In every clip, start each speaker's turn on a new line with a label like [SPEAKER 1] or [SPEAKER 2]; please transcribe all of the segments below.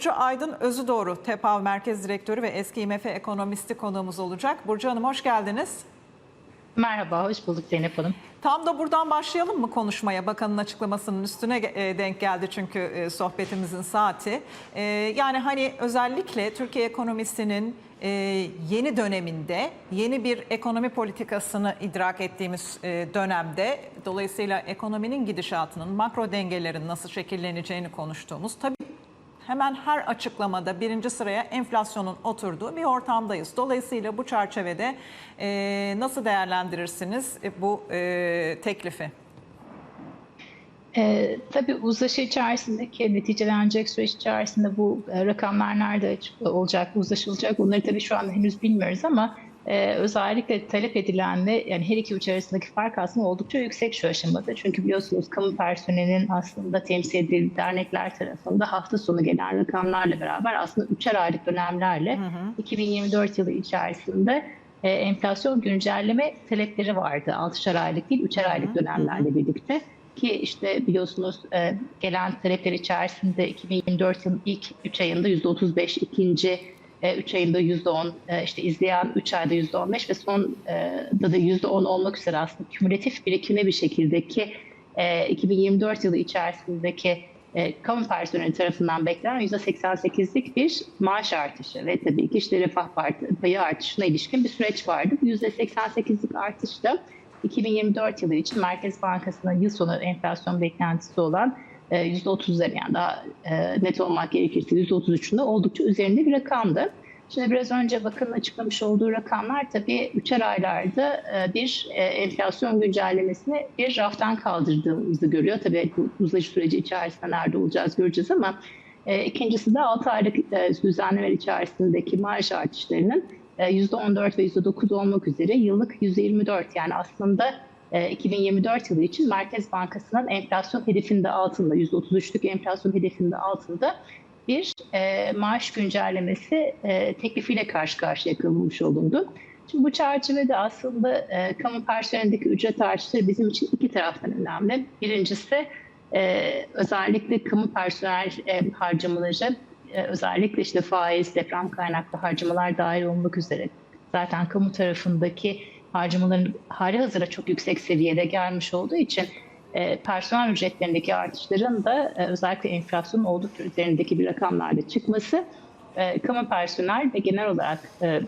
[SPEAKER 1] Burcu Aydın Özüdoğru, TEPAV Merkez Direktörü ve eski IMF ekonomisti konuğumuz olacak. Burcu Hanım hoş geldiniz.
[SPEAKER 2] Merhaba, hoş bulduk Zeynep Hanım.
[SPEAKER 1] Tam da buradan başlayalım mı konuşmaya? Bakanın açıklamasının üstüne e, denk geldi çünkü e, sohbetimizin saati. E, Yani hani özellikle Türkiye ekonomisinin yeni döneminde yeni bir ekonomi politikasını idrak ettiğimiz dönemde dolayısıyla ekonominin gidişatının makro dengelerin nasıl şekilleneceğini konuştuğumuz tabii hemen her açıklamada birinci sıraya enflasyonun oturduğu bir ortamdayız. Dolayısıyla bu çerçevede e, nasıl değerlendirirsiniz e, bu e, teklifi?
[SPEAKER 2] Ee, tabii uzlaşı içerisindeki neticelenecek süreç içerisinde bu e, rakamlar nerede olacak, uzlaşılacak onları tabii şu anda henüz bilmiyoruz ama e, özellikle talep edilenle yani her iki uç arasındaki fark aslında oldukça yüksek şu aşamada. Çünkü biliyorsunuz kamu personelinin aslında temsil edildiği dernekler tarafında hafta sonu gelen rakamlarla beraber aslında üçer aylık dönemlerle 2024 yılı içerisinde e, enflasyon güncelleme talepleri vardı. Altışar aylık değil, üçer aylık dönemlerle birlikte. Ki işte biliyorsunuz e, gelen talepler içerisinde 2024 yılının ilk 3 ayında %35, ikinci 3 ayında %10, e, işte izleyen 3 ayda %15 ve son e, da da %10 olmak üzere aslında kümülatif birikimli bir şekilde ki e, 2024 yılı içerisindeki e, kamu personeli tarafından beklenen %88'lik bir maaş artışı ve tabii ki işte refah payı artışına ilişkin bir süreç vardı. Bu %88'lik artış da 2024 yılı için Merkez Bankası'nın yıl sonu enflasyon beklentisi olan %30'ları yani daha e, net olmak gerekirse %33'ünde oldukça üzerinde bir rakamdı. Şimdi biraz önce bakanın açıklamış olduğu rakamlar tabii üçer aylarda e, bir e, enflasyon güncellemesini bir raftan kaldırdığımızı görüyor. Tabii bu uzlaşı süreci içerisinde nerede olacağız göreceğiz ama ikincisi de 6 aylık düzenlemeler içerisindeki marj artışlarının %14 ve %9 olmak üzere yıllık %24 yani aslında 2024 yılı için Merkez Bankası'nın enflasyon hedefinde altında, %33'lük enflasyon hedefinde altında bir e, maaş güncellemesi e, teklifiyle karşı karşıya kalınmış olundu. Şimdi bu çerçevede aslında e, kamu personelindeki ücret artışları bizim için iki taraftan önemli. Birincisi e, özellikle kamu personel e, harcamaları, e, özellikle işte faiz, deprem kaynaklı harcamalar dahil olmak üzere zaten kamu tarafındaki harcamaların hali hazıra çok yüksek seviyede gelmiş olduğu için e, personel ücretlerindeki artışların da e, özellikle enflasyonun oldukça üzerindeki bir rakamlarda çıkması, e, kamu personel ve genel olarak e,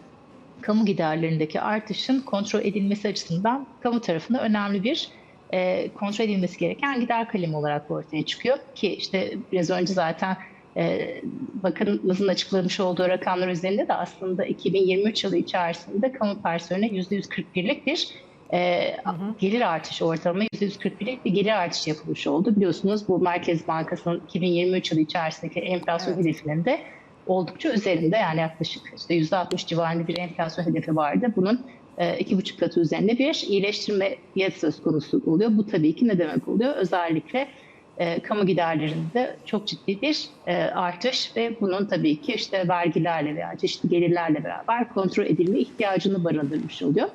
[SPEAKER 2] kamu giderlerindeki artışın kontrol edilmesi açısından kamu tarafında önemli bir e, kontrol edilmesi gereken gider kalemi olarak ortaya çıkıyor. Ki işte biraz önce zaten e, bakanımızın açıklamış olduğu rakamlar üzerinde de aslında 2023 yılı içerisinde kamu personeli %141'lik bir e, hı hı. gelir artışı ortalama %141'lik bir gelir artışı yapılmış oldu. Biliyorsunuz bu Merkez Bankası'nın 2023 yılı içerisindeki enflasyon evet. hedefinin de oldukça üzerinde yani yaklaşık işte %60 civarında bir enflasyon hedefi vardı. Bunun e, iki buçuk katı üzerinde bir iyileştirme söz konusu oluyor. Bu tabii ki ne demek oluyor? Özellikle e, kamu giderlerinde çok ciddi bir e, artış ve bunun tabii ki işte vergilerle veya çeşitli gelirlerle beraber kontrol edilme ihtiyacını barındırmış oluyor.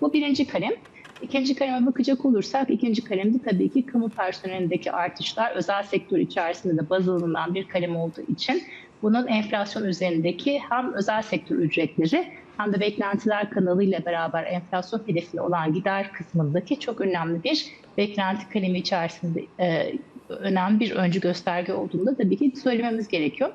[SPEAKER 2] Bu birinci kalem. İkinci kaleme bakacak olursak ikinci kalemde tabii ki kamu personelindeki artışlar özel sektör içerisinde de baz alınan bir kalem olduğu için bunun enflasyon üzerindeki hem özel sektör ücretleri hem de beklentiler kanalıyla beraber enflasyon hedefi olan gider kısmındaki çok önemli bir beklenti kalemi içerisinde e, önemli bir öncü gösterge olduğunda tabii ki söylememiz gerekiyor.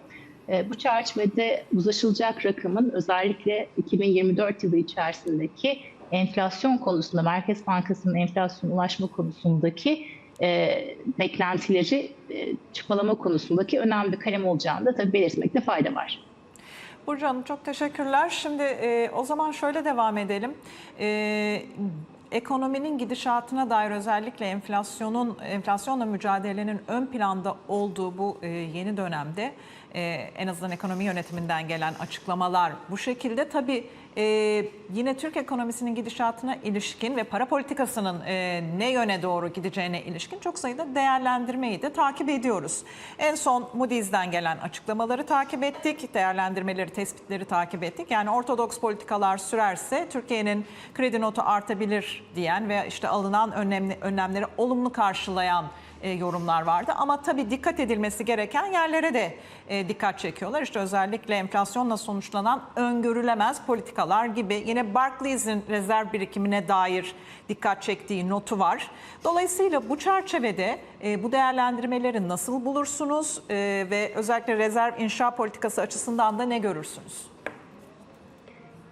[SPEAKER 2] E, bu çerçevede uzlaşılacak rakamın özellikle 2024 yılı içerisindeki enflasyon konusunda, Merkez Bankası'nın enflasyon ulaşma konusundaki e, beklentileri e, çıkmalama konusundaki önemli bir kalem olacağını da tabii belirtmekte fayda var.
[SPEAKER 1] Burcu Hanım çok teşekkürler. Şimdi e, o zaman şöyle devam edelim. E, ekonominin gidişatına dair özellikle enflasyonun enflasyonla mücadelenin ön planda olduğu bu e, yeni dönemde e, en azından ekonomi yönetiminden gelen açıklamalar bu şekilde tabii e, yine Türk ekonomisinin gidişatına ilişkin ve para politikasının e, ne yöne doğru gideceğine ilişkin çok sayıda değerlendirmeyi de takip ediyoruz. En son Moody's'den gelen açıklamaları takip ettik, değerlendirmeleri, tespitleri takip ettik. Yani ortodoks politikalar sürerse Türkiye'nin kredi notu artabilir diyen ve işte alınan önlemleri olumlu karşılayan e, yorumlar vardı. Ama tabii dikkat edilmesi gereken yerlere de e, dikkat çekiyorlar. İşte özellikle enflasyonla sonuçlanan öngörülemez politikalar gibi yine Barclays'in rezerv birikimine dair dikkat çektiği notu var. Dolayısıyla bu çerçevede e, bu değerlendirmeleri nasıl bulursunuz ve özellikle rezerv inşa politikası açısından da ne görürsünüz?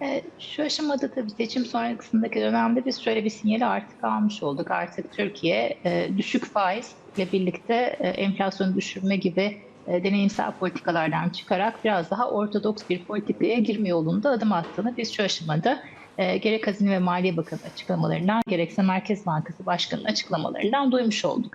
[SPEAKER 2] E, Şu aşamada tabii seçim sonrasındaki dönemde biz şöyle bir sinyali artık almış olduk. Artık Türkiye e, düşük faizle birlikte e, enflasyonu düşürme gibi e, deneyimsel politikalardan çıkarak biraz daha ortodoks bir politikaya girme yolunda adım attığını biz şu aşamada e, gerek Hazine ve Maliye Bakanı açıklamalarından gerekse Merkez Bankası Başkanı'nın açıklamalarından duymuş olduk.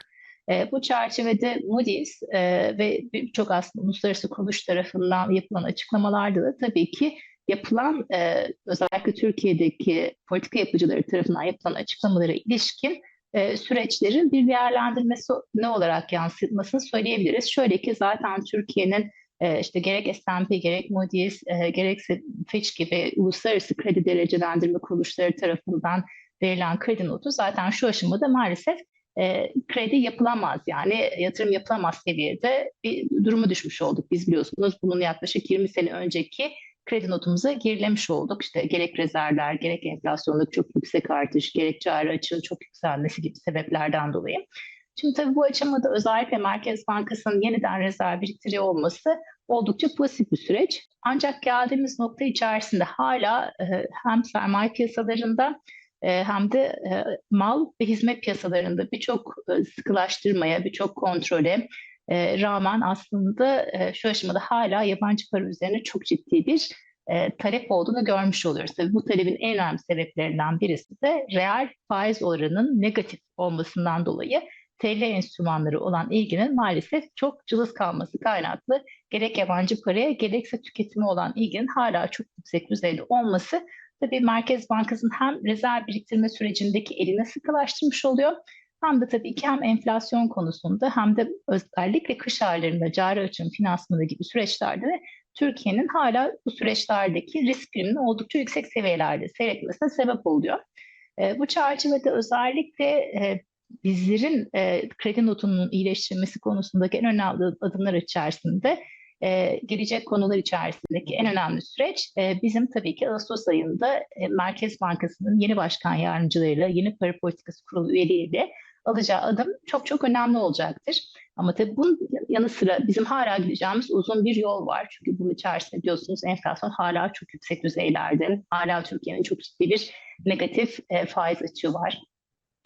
[SPEAKER 2] E, bu çerçevede Moody's e, ve birçok aslında uluslararası kuruluş tarafından yapılan açıklamalarda da tabii ki yapılan e, özellikle Türkiye'deki politika yapıcıları tarafından yapılan açıklamalara ilişkin e, süreçlerin bir değerlendirmesi ne olarak yansıtmasını söyleyebiliriz. Şöyle ki zaten Türkiye'nin e, işte gerek S&P gerek Moody's e, gerekse Fitch gibi uluslararası kredi derecelendirme kuruluşları tarafından verilen kredi notu zaten şu aşamada maalesef e, kredi yapılamaz yani yatırım yapılamaz seviyede bir durumu düşmüş olduk biz biliyorsunuz. Bunun yaklaşık 20 sene önceki kredi notumuza gerilemiş olduk. İşte gerek rezervler, gerek enflasyonluk çok yüksek artış, gerek cari açığın çok yükselmesi gibi sebeplerden dolayı. Şimdi tabii bu aşamada özellikle Merkez Bankası'nın yeniden rezerv biriktiriyor olması oldukça pozitif bir süreç. Ancak geldiğimiz nokta içerisinde hala e, hem sermaye piyasalarında e, hem de e, mal ve hizmet piyasalarında birçok sıkılaştırmaya, birçok kontrole, e, rağmen aslında e, şu aşamada hala yabancı para üzerine çok ciddi bir e, talep olduğunu görmüş oluyoruz. Tabii bu talebin en önemli sebeplerinden birisi de reel faiz oranının negatif olmasından dolayı TL enstrümanları olan ilginin maalesef çok cılız kalması kaynaklı gerek yabancı paraya gerekse tüketime olan ilginin hala çok yüksek düzeyde olması tabii Merkez Bankası'nın hem rezerv biriktirme sürecindeki elini sıkılaştırmış oluyor hem de tabii ki hem enflasyon konusunda hem de özellikle kış aylarında cari açığın finansmanı gibi süreçlerde de Türkiye'nin hala bu süreçlerdeki risk priminin oldukça yüksek seviyelerde seyretmesine sebep oluyor. E, bu çerçevede özellikle e, bizlerin e, kredi notunun iyileştirilmesi konusundaki en önemli adımlar içerisinde e, gelecek konular içerisindeki en önemli süreç e, bizim tabii ki Ağustos ayında e, Merkez Bankası'nın yeni başkan yardımcılarıyla, yeni para politikası kurulu üyeleriyle alacağı adım çok çok önemli olacaktır. Ama tabii bunun yanı sıra bizim hala gideceğimiz uzun bir yol var. Çünkü bunun içerisinde biliyorsunuz enflasyon hala çok yüksek düzeylerde. Hala Türkiye'nin çok ciddi bir negatif e, faiz açığı var.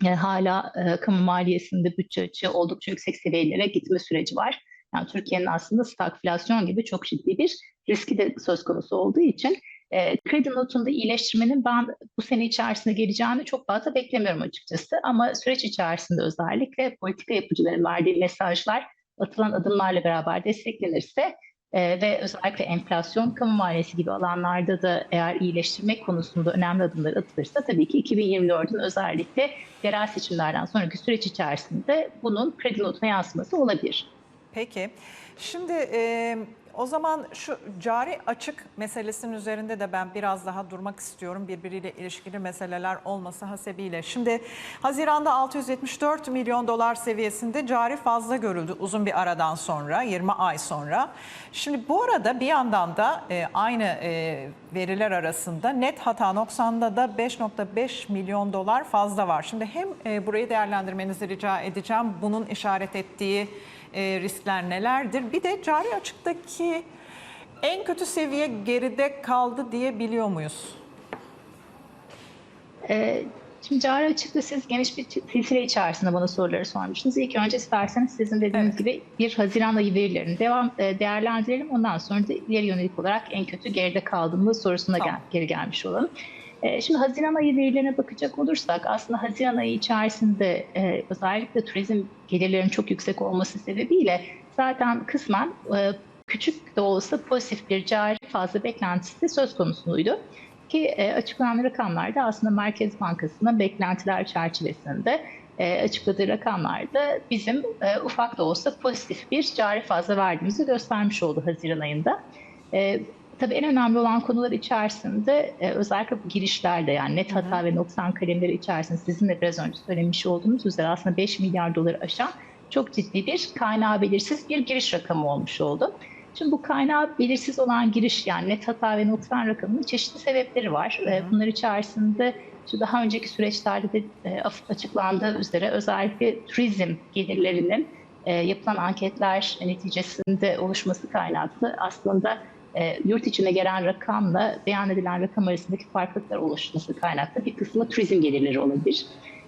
[SPEAKER 2] Yani hala e, kamu maliyesinde bütçe açığı oldukça yüksek seviyelere gitme süreci var. Yani Türkiye'nin aslında stagflasyon gibi çok ciddi bir riski de söz konusu olduğu için e, kredi notunda iyileştirmenin ben bu sene içerisinde geleceğini çok fazla beklemiyorum açıkçası. Ama süreç içerisinde özellikle politika yapıcıların verdiği mesajlar atılan adımlarla beraber desteklenirse e, ve özellikle enflasyon, kamu maliyesi gibi alanlarda da eğer iyileştirmek konusunda önemli adımlar atılırsa tabii ki 2024'ün özellikle yerel seçimlerden sonraki süreç içerisinde bunun kredi notuna yansıması olabilir.
[SPEAKER 1] Peki. Şimdi e, o zaman şu cari açık meselesinin üzerinde de ben biraz daha durmak istiyorum. Birbiriyle ilişkili meseleler olması hasebiyle. Şimdi Haziran'da 674 milyon dolar seviyesinde cari fazla görüldü uzun bir aradan sonra, 20 ay sonra. Şimdi bu arada bir yandan da e, aynı e, veriler arasında net hata noksanda da 5.5 milyon dolar fazla var. Şimdi hem e, burayı değerlendirmenizi rica edeceğim. Bunun işaret ettiği e, riskler nelerdir? Bir de cari açıktaki en kötü seviye geride kaldı diyebiliyor muyuz?
[SPEAKER 2] Ee, şimdi cari açıkta siz geniş bir silsile içerisinde bana soruları sormuştunuz. İlk önce isterseniz sizin dediğiniz
[SPEAKER 1] Evet.
[SPEAKER 2] gibi bir Haziran ayı verilerini devam e, değerlendirelim. Ondan sonra da ileri yönelik olarak en kötü geride kaldığımı sorusuna
[SPEAKER 1] Tamam.
[SPEAKER 2] gel, geri gelmiş olalım. E, Şimdi Haziran ayı verilerine bakacak olursak aslında Haziran ayı içerisinde e, özellikle turizm gelirlerinin çok yüksek olması sebebiyle zaten kısmen e, küçük de olsa pozitif bir cari fazla beklentisi söz konusuydu. Ki e, açıklanan rakamlarda aslında Merkez Bankası'nın beklentiler çerçevesinde e, açıkladığı rakamlarda bizim e, ufak da olsa pozitif bir cari fazla verdiğimizi göstermiş oldu Haziran ayında. E, tabii en önemli olan konular içerisinde e, özellikle bu girişlerde yani net hata ve noksan kalemleri içerisinde sizin de biraz önce söylemiş olduğunuz üzere aslında 5 milyar doları aşan çok ciddi bir kaynağı belirsiz bir giriş rakamı olmuş oldu. Şimdi bu kaynağı belirsiz olan giriş yani net hata ve noksan rakamının çeşitli sebepleri var. E, Bunlar içerisinde şu daha önceki süreçlerde de e, açıklandığı üzere özellikle turizm gelirlerinin e, yapılan anketler neticesinde oluşması kaynaklı aslında e, yurt içine gelen rakamla beyan edilen rakam arasındaki farklılıklar oluşması kaynaklı bir kısmı turizm gelirleri olabilir.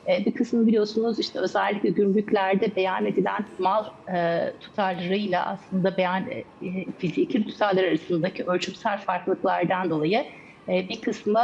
[SPEAKER 2] E, bir kısmı biliyorsunuz işte özellikle gümrüklerde beyan edilen mal e, tutarlarıyla aslında beyan e, fiziki tutarlar arasındaki ölçümsel farklılıklardan dolayı bir kısmı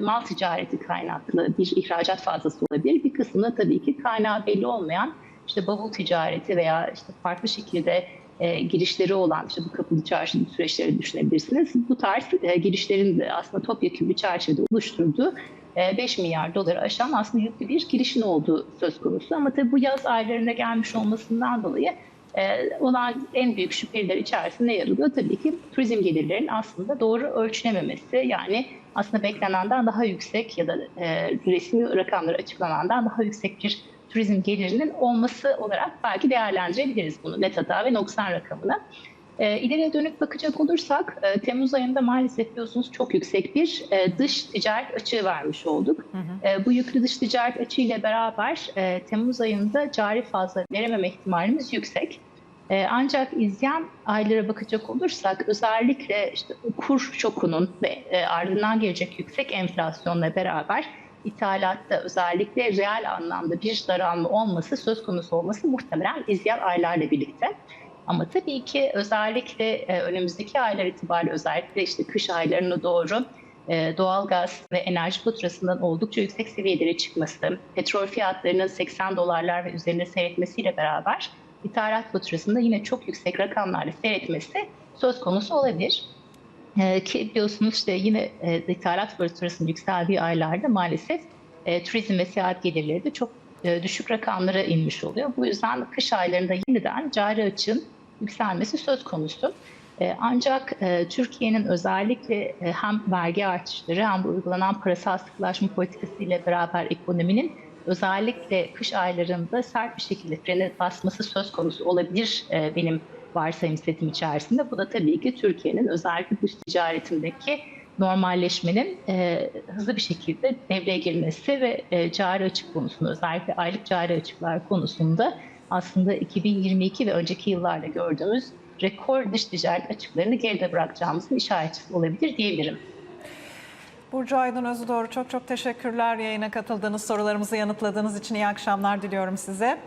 [SPEAKER 2] mal ticareti kaynaklı bir ihracat fazlası olabilir. Bir kısmı tabii ki kaynağı belli olmayan işte bavul ticareti veya işte farklı şekilde e, girişleri olan işte bu kapalı çarşı süreçleri düşünebilirsiniz. Bu tarz e, girişlerin de aslında topyekun bir çerçevede oluşturduğu 5 milyar doları aşan aslında yüklü bir girişin olduğu söz konusu. Ama tabii bu yaz aylarına gelmiş olmasından dolayı e, olan en büyük şüpheler içerisinde yer alıyor. Tabii ki turizm gelirlerinin aslında doğru ölçülememesi yani aslında beklenenden daha yüksek ya da e, resmi rakamları açıklanandan daha yüksek bir turizm gelirinin olması olarak belki değerlendirebiliriz bunu net hata ve noksan rakamını. E, ileriye dönük bakacak olursak e, Temmuz ayında maalesef biliyorsunuz çok yüksek bir e, dış ticaret açığı vermiş olduk. Hı hı. E, bu yüklü dış ticaret açığı ile beraber e, Temmuz ayında cari fazla verememe ihtimalimiz yüksek. E, ancak izleyen aylara bakacak olursak özellikle işte kur şokunun ve e, ardından gelecek yüksek enflasyonla beraber ithalatta özellikle reel anlamda bir daralma olması söz konusu olması muhtemelen izleyen aylarla birlikte. Ama tabii ki özellikle e, önümüzdeki aylar itibariyle özellikle işte kış aylarına doğru e, doğalgaz ve enerji faturasından oldukça yüksek seviyelere çıkması, petrol fiyatlarının 80 dolarlar ve üzerinde seyretmesiyle beraber ithalat faturasında yine çok yüksek rakamlarla seyretmesi söz konusu olabilir. Ee, ki biliyorsunuz işte yine e, ithalat faturasının yükseldiği aylarda maalesef e, turizm ve seyahat gelirleri de çok e, düşük rakamlara inmiş oluyor. Bu yüzden kış aylarında yeniden cari açığın yükselmesi söz konusu. E, ancak e, Türkiye'nin özellikle e, hem vergi artışları hem de uygulanan parasal sıkılaşma politikası ile beraber ekonominin özellikle kış aylarında sert bir şekilde frene basması söz konusu olabilir e, benim varsayım setim içerisinde. Bu da tabii ki Türkiye'nin özellikle dış ticaretindeki normalleşmenin e, hızlı bir şekilde devreye girmesi ve e, cari açık konusunda özellikle aylık cari açıklar konusunda aslında 2022 ve önceki yıllarda gördüğümüz rekor dış ticaret açıklarını geride bırakacağımızın işaretçisi olabilir diyebilirim.
[SPEAKER 1] Burcu Aydın Özü doğru çok çok teşekkürler yayına katıldığınız sorularımızı yanıtladığınız için iyi akşamlar diliyorum size.